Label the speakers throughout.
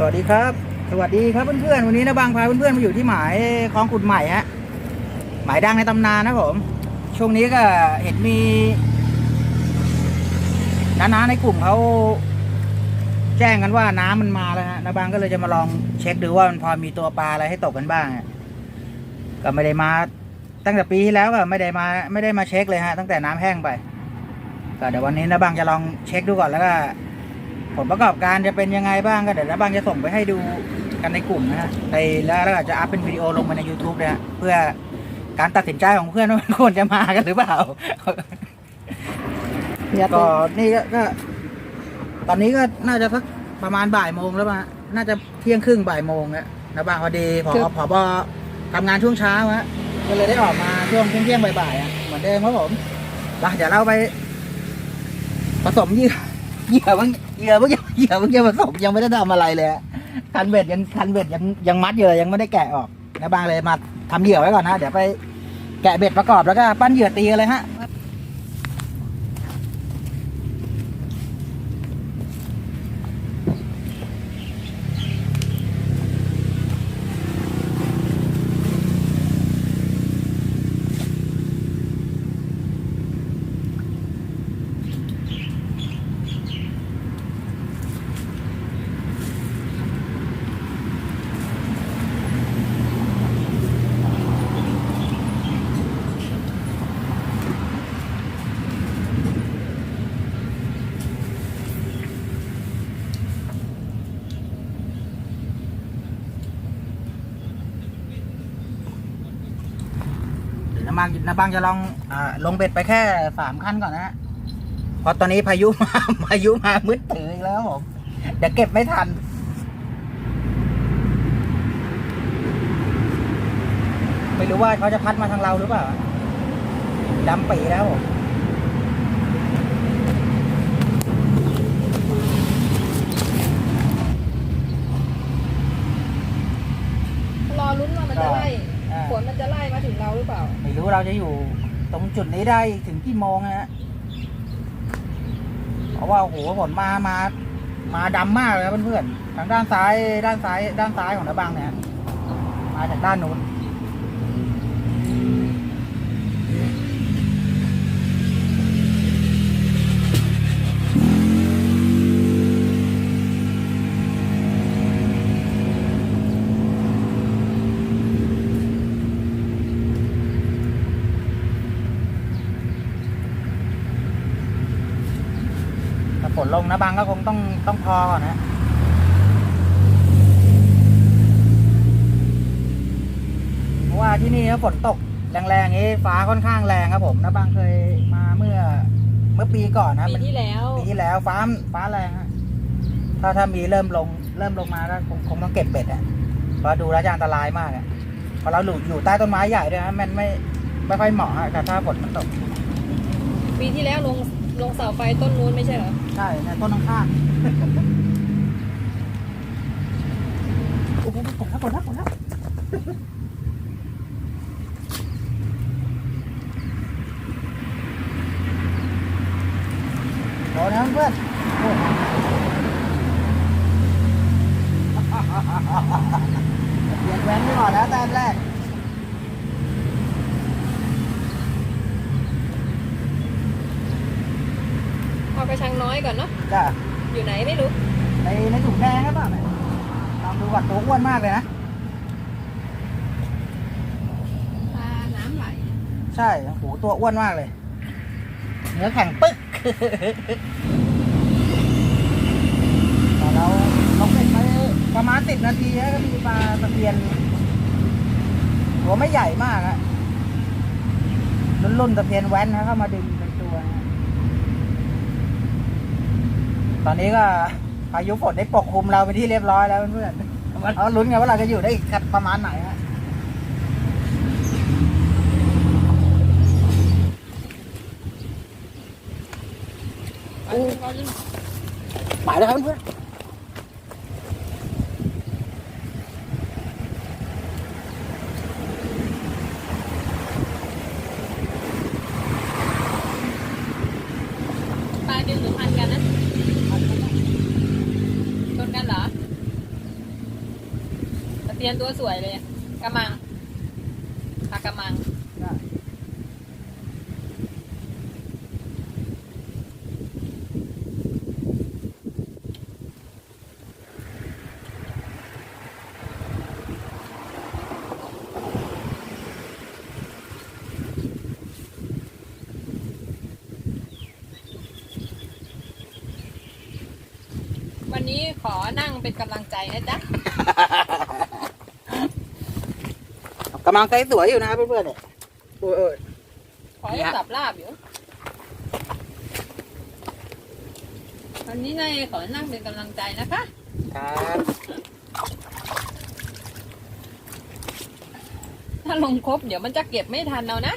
Speaker 1: สวัสดีครับ สวัสดีครับเพื่อนๆวันนี้นะบางพาเพื่อนๆมาอยู่ที่หมายคลองขุดใหม่ฮะหมายดังในตำนานนะผม ช่วงนี้ก็เห็นมีน้าๆในกลุ่มเขาแจ้งกันว่าน้ำมันมาแล้วฮะนะบางก็เลยจะมาลองเช็คดูว่ามันพอมีตัวปลาอะไรให้ตกกันบ้างก็ไม่ได้มาตั้งแต่ปีที่แล้วก็ไม่ได้มาไม่ได้มาเช็คเลยฮะตั้งแต่น้ำแห้งไปก็เดี๋ยววันนี้นะบางจะลองเช็คดูก่อนแล้วก็ ผลประกอบการจะเป็นยังไงบ้างก็เดี๋ยวนะบางจะส่งไปให้ดูกันในกลุ่มนะฮะในแล้วเราอาจจะอัพเป็นวิดีโอลงมาใน YouTube นะฮะเพื่อการตัดสินใจของเพื่อนว่ามันควรจะมากันหรือเปล่าก็นี่ก็ก็ ตอนนี้ก็น่าจะสักประมาณบ่ายโมงแล้วมาน่าจะเที่ยงครึ่งบ่ายโมงแล้วนะบางพอดีพอ
Speaker 2: คือ
Speaker 1: พอบอทำงานช่วงเช้าฮะก็เลยได้ออกมาช่วงเที่ยงๆบ่ายๆอะเหมือนเดิมครับผมไปเดี๋ยวเราไป ผสมเหยื่อ เหยื่อมันเหยื่อมันเหยื่อมันจะผสมยังไม่ได้ทำอะไรเลยอะคันเบ็ดยังคันเบ็ดยังยังมัดอยู่เลยยังไม่ได้แกะออกนะบางเลยมาทำเหยื่อไว้ก่อนนะเดี๋ยวไปแกะเบ็ดประกอบแล้วก็ปั้นเหยื่อตีเลยฮะ เดี๋ยวน้ำบาน้ำบางจะลองอาลงเบ็ดไปแค่สามขั้นก่อนนะฮะเพราะตอนนี้พายุมาพายุมามืดตื่นอีกแล้วผมเดี๋ยวเก็บไม่ทันไม่รู้ว่าเขาจะพัดมาทางเราหรือเปล่าดำปีแล้วผม
Speaker 2: รอลุ้นว่ามันจะไล่ ฝนมันจะไล่มาถึงเราหรือเปล่า
Speaker 1: ไม่รู้เราจะอยู่ตรงจุดนี้ได้ถึงกี่โมงนะฮะเพราะว่าโอ้โหฝนมามา มาดำมากเลยครับเพื่อนๆทางด้านซ้ายด้านซ้าย ด้านซ้ายของระบังเนี่ยมาจากด้านนู้น ลงนะบางก็คงต้องต้องพอก่อนนะเพราะว่าที่นี่ฝนตกแรงๆอย่างนี้ฟ้าค่อนข้างแรงครับผมนะบางเคยมาเมื่อเมื่อปีก่อนนะ
Speaker 2: ปี
Speaker 1: มัน
Speaker 2: ที่แล้ว
Speaker 1: ปีที่แล้วฟ้าฟ้าแรงฮะถ้าถ้ามีเริ่มลงเริ่มลงมาก็คงคงต้องเก็บเบ็ดอะเพราะดูแล้วจะอันตรายมากอะเพราะเราอยู่อยู่ใต้ต้นไม้ใหญ่ด้วยนะมันไม่ไม่ค่อยเหมาะฮะกับถ้าฝนมันตก
Speaker 2: ปีที่แล้วลง ลงเสาไฟต้นนู้นไม่ใช่เหรอ
Speaker 1: ใช่ในต้นข้างๆโอ้โหกดแล้วกดแล้วกดแล้วโอ้นะเพื่อนเปลี่ยนแหวนไม่ก่อนนะแต้มแรก
Speaker 2: เอา กระชังน้อยก่อนเนาะ
Speaker 1: จ้ะ
Speaker 2: อยู่ไหนไม่รู้
Speaker 1: ในในถุงแดงครับป่ะเนี่ยลองดูก่อนตัวอ้วนมากเลยนะ
Speaker 2: ปลาน้ำไหล
Speaker 1: ใช่โอ้โหตัวอ้วนมากเลย เนื้อแข็งปึ๊กแต่เราเราเป็ดไปประมาณสิบนาทีแล้วก็มีปลาตะเพียนหัวไม่ใหญ่มากอะรุ่นรุ่นๆตะเพียนแว้นนะเข้ามาดึงเป็นตัวนะ ตอนนี้ก็พายุฝนได้ปกคลุมเราไปนที่เรียบร้อยแล้วเพื่อนๆมาเราลุ้นกันว่าเราจะอยู่ได้อีกประมาณไหนฮะ
Speaker 2: ปลาขึ้นปลาขึ้น
Speaker 1: หมายแล้วครับเพื่อน
Speaker 2: กันเหรอตะเพียนตัวสวยเลยกระมังปลากระมัง วันนี้ขอนั่งเป็นกำลังใจนะจ๊ะ
Speaker 1: กำลังใจสวยอยู่นะเพื่อนๆเนี่ยโอ้ยโอ้ย
Speaker 2: ขอให้สับลาบอยู่วันนี้นายขอนั่งเป็นกำลังใจนะคะ
Speaker 1: ครับ
Speaker 2: ถ้าลงครบเดี๋ยวมันจะเก็บไม่ทันเอานะ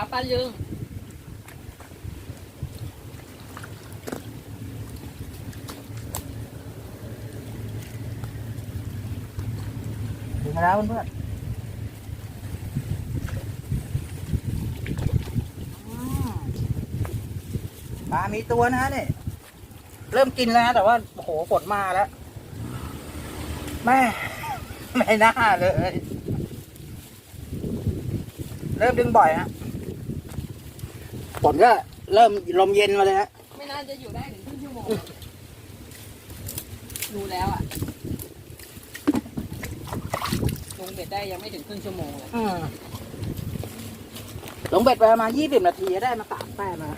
Speaker 2: ป้าป้าลึง
Speaker 1: ถึงแล้วเพื่อนๆอืมปลามีตัวนะฮะเนี่ยเริ่มกินแล้วนะแต่ว่า โอ้โหฝนมาแล้ว แม่ ไม่น่าเลย เริ่มดึงบ่อยฮะ ฝนก็เริ่มลมเย็นมาเลยฮะ
Speaker 2: ไม่น่าจะอยู่ได้ถึงครึ่งชั่วโมงดูแล้วอะลงเบ็ดได้ยังไม่ถึงครึ่งชั่วโมงเลย
Speaker 1: อืมลงเบ็ดไปประมาณยี่สิบนาทีก็ได้มาสามแต้มมา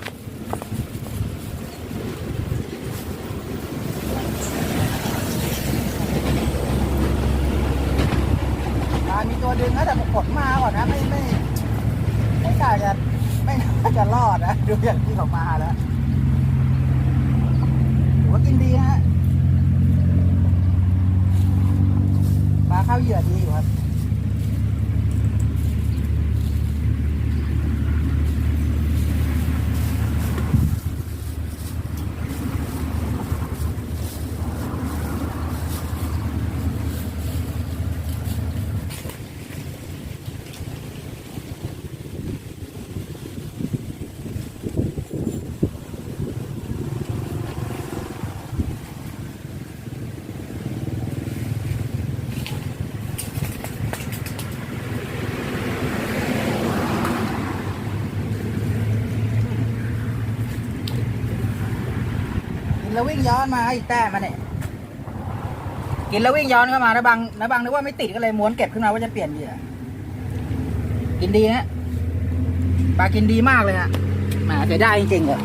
Speaker 1: ปลามีตัวดึงนะแต่กดมาก่อนนะไม่ไม่ไม่กล้าจะ ไม่น่าจะรอดนะดูอย่างที่เขามาแล้วถือว่ากินดีนะฮะปลาข้าวเหยื่อดีอยู่ครับ แล้ววิ่งย้อนมาอีกแต้มมาเนี่ยกินแล้ววิ่งย้อนเข้ามานะบังนะบังนึกว่าไม่ติดก็เลยม้วนเก็บขึ้นมาว่าจะเปลี่ยนเหยื่อกินดีนะปลากินดีมากเลยฮะหมเสียดายจริงๆอะ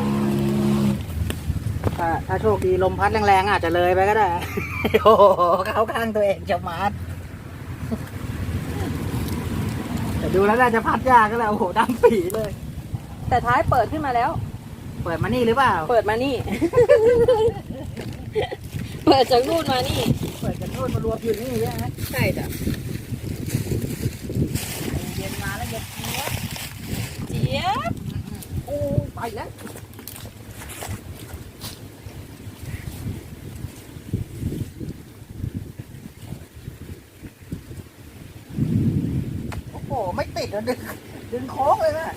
Speaker 1: ถ้าถ้าโชคดีลมพัดแรงๆอาจจะเลยไปก็ได้ โอ้โหเข้าข้างตัวเองจะมาดแต่ดูแล้วน่าจะพัดยากก็แล้วโอ้โหดำปีเลย
Speaker 2: แต่ท้ายเปิดขึ้นมาแล้ว
Speaker 1: เปิดมานี่หรือเปล่า
Speaker 2: เปิดมานี่ เปิดจากนู่นมานี่
Speaker 1: เปิดกันโทษมารวมอยู่นี่ใช่ไหม
Speaker 2: ใช่จ้ะ
Speaker 1: เย็นมาแล้วเย็นเนี้ย
Speaker 2: เจี๊ยบ
Speaker 1: โอ้ไปแล้วโอ้โหไม่ติดอะดึงดึงโค้งเลยนะ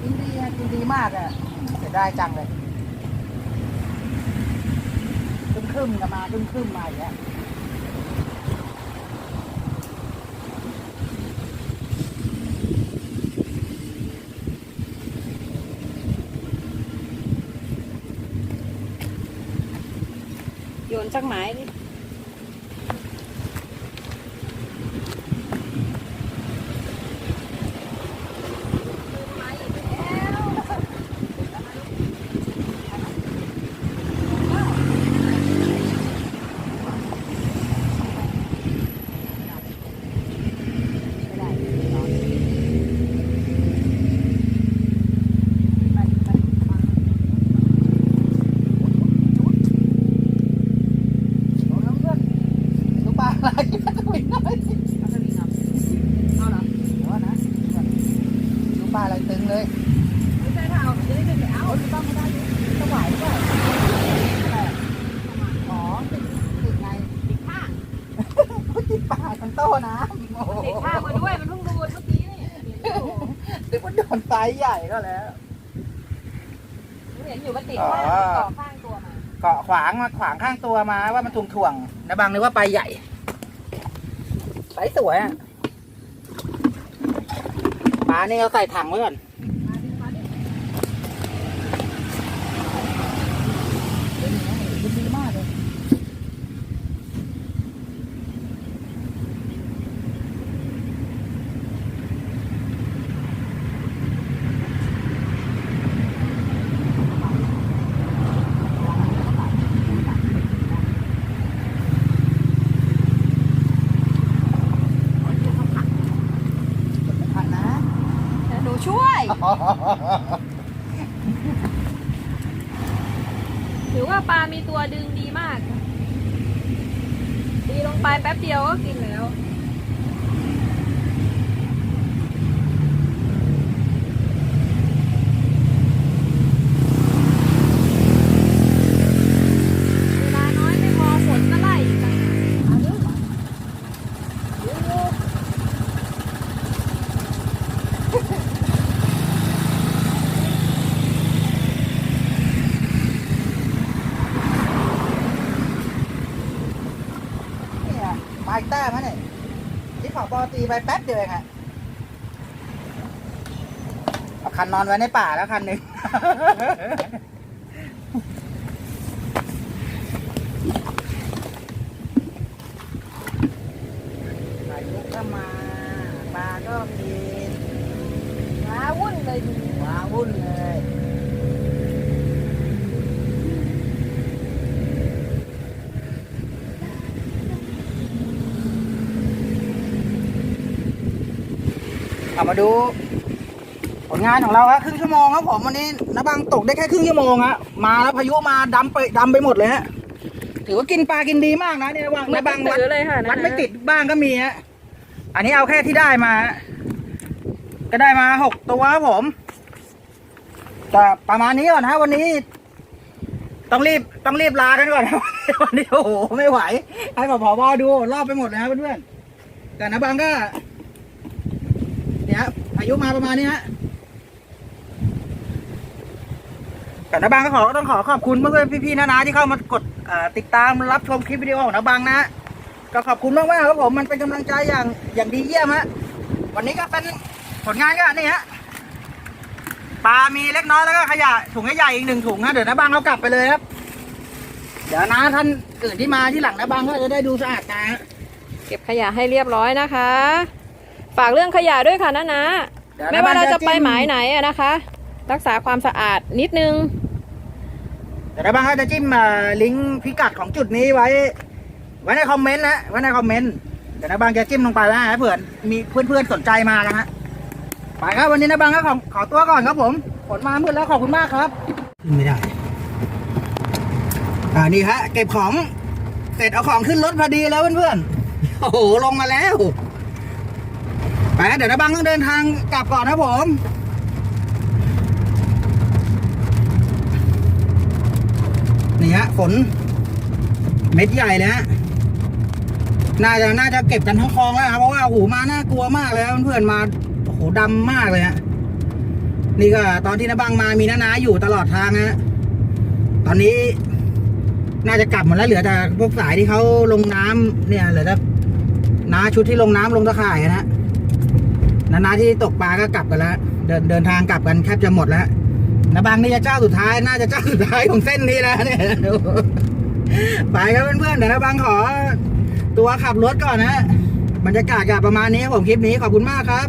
Speaker 1: กินดีอะกินดีมากอะเสียดายจังเลยครึ่มครึ่มๆกันมาครึ่มครึ่มๆมาอย่างเงี้ย
Speaker 2: โยนสักไม้ดิ
Speaker 1: ไซส์ใหญ่ก็แล้ว
Speaker 2: เห็นอยู่ว่าติด
Speaker 1: อ๋อ
Speaker 2: ข้างเกาะข้างตัวมา
Speaker 1: เกาะขวางมาขวางข้างตัวมาว่ามันถ่วงถ่วงๆนะบางนึกว่าปลาใหญ่ไซส์สวยอะปลานี่เราใส่ถังไว้ก่อน ดีมากเลย ทันนะ
Speaker 2: เดี๋ยวหนูช่วย ถือว่าปลามีตัวดึงดีมาก ดีลงไปแป๊บเดียวก็กินแล้ว เวลาน้อยไม่พอฝนก็ไล่อีกต่างหากเอาเรื่องมาเรื่องลูก
Speaker 1: เนี่ยปลาอีกแต้มฮะเนี่ยที่ขอปอตี ไปแป๊บเดียวเองฮะเอาคันนอนไว้ในป่าแล้วคันหนึ่ง ปลายุกก็มา ปลาก็มี
Speaker 2: ว้าวุ่นเลยทีนี้
Speaker 1: ว้าวุ่นเลย มาดูผลงานของเราครับครึ่งชั่วโมงครับผมวันนี้นะบางตกได้แค่ครึ่งชั่วโมงฮะมาแล้วพายุมาดำไปดำไปหมดเลยฮะถือว่ากินปลากินดีมากนะเนี่ยว่าง
Speaker 2: ไม่
Speaker 1: นะบาง
Speaker 2: ต้
Speaker 1: วั
Speaker 2: อง
Speaker 1: ด
Speaker 2: ถือเลยค่ะ
Speaker 1: วัด
Speaker 2: นะ
Speaker 1: ไม่ติดบ้างก็มีฮะอันนี้เอาแค่ที่ได้มาฮะก็ได้มาหกตัวครับผมแต่ประมาณนี้ก่อนนะวันนี้ต้องรีบต้องรีบลากันก่อนนะวันนี้โอ้โหไม่ไหว ให้ผอดูรอบไปหมดเลยครับเพื่อนๆแต่นะบางก็ เนี่ยฮะพายุมาประมาณนี้ฮะแต่นะบางก็ขอต้องขอขอบคุณเพื่อนๆพี่ๆนะๆที่เข้ามากดติดตามรับชมคลิปวิดีโอของนะบางนะก็ขอบคุณมากมากๆครับผมมันเป็นกำลังใจอย่างอย่างดีเยี่ยมฮะวันนี้ก็เป็นผลงานก็นี่ฮะปลามีเล็กน้อยแล้วก็ขยะถุงใหญ่ๆอีกหนึ่งถุงฮะเดี๋ยวนะบางเอากลับไปเลยครับ เดี๋ยวนะท่านอื่นที่มาที่หลังนะบางก็จะได้ดูสะอาดตาฮะ
Speaker 2: เก็บขยะให้เรียบร้อยนะคะ ฝากเรื่องขยะด้วยค่ะนะนะ
Speaker 1: เดี๋ยว
Speaker 2: ไม่
Speaker 1: นะ
Speaker 2: ว่า
Speaker 1: บาง
Speaker 2: เราจะไป
Speaker 1: จิ้
Speaker 2: หมายไหนอะนะคะ รักษาความสะอาดนิดนึง
Speaker 1: เดี๋ยวนะบางก็จะจิ้มเอ่อลิงก์พิกัดของจุดนี้ไว้ ไว้ในคอมเมนต์นะไว้ในคอมเมนต์เดี๋ยวนะบางจะจิ้มลงไปแล้วนะเผื่อมีเพื่อนๆสนใจมานะฮะไปครับวันนี้นะบางก็ขอขอตัวก่อนครับผมผลมามืดแล้วขอบคุณมากครับขึ้นไม่ได้อ่านี่ฮะเก็บของเสร็จเอาของขึ้นรถพอดีแล้วเพื่อนๆโอ้โหลงมาแล้ว ไปฮะเดี๋ยวนะบังต้องเดินทางกลับก่อนนะผมนี่ฮะฝน เม็ดใหญ่เลยฮะน่าจะน่าจะเก็บกันทั้งคลองแล้วครับเพราะว่าโอ้โหมาน่ากลัวมากเลยเพื่อนมาโอ้โหดำมากเลยฮะนี่ก็ตอนที่นะบังมามีน้านาอยู่ตลอดทางฮะตอนนี้น่าจะกลับหมดแล้วเหลือแต่พวกสายที่เขาลงน้ำเนี่ยเหลือแต่น้าชุดที่ลงน้ำลงตะข่ายนะฮะ นานาที่ตกปลาก็กลับกันแล้วเดินเดินทางกลับกันแทบจะหมดแล้วนะบางนี่จะเจ้าสุดท้ายน่าจะเจ้าสุดท้ายของเส้นนี้แล้วเนี่ยไปครับเพื่อนๆเดี๋ยวนะบางขอ ตัวขับรถก่อนนะบรรยากาศกับประมาณนี้ผมคลิปนี้ขอบคุณมากครับ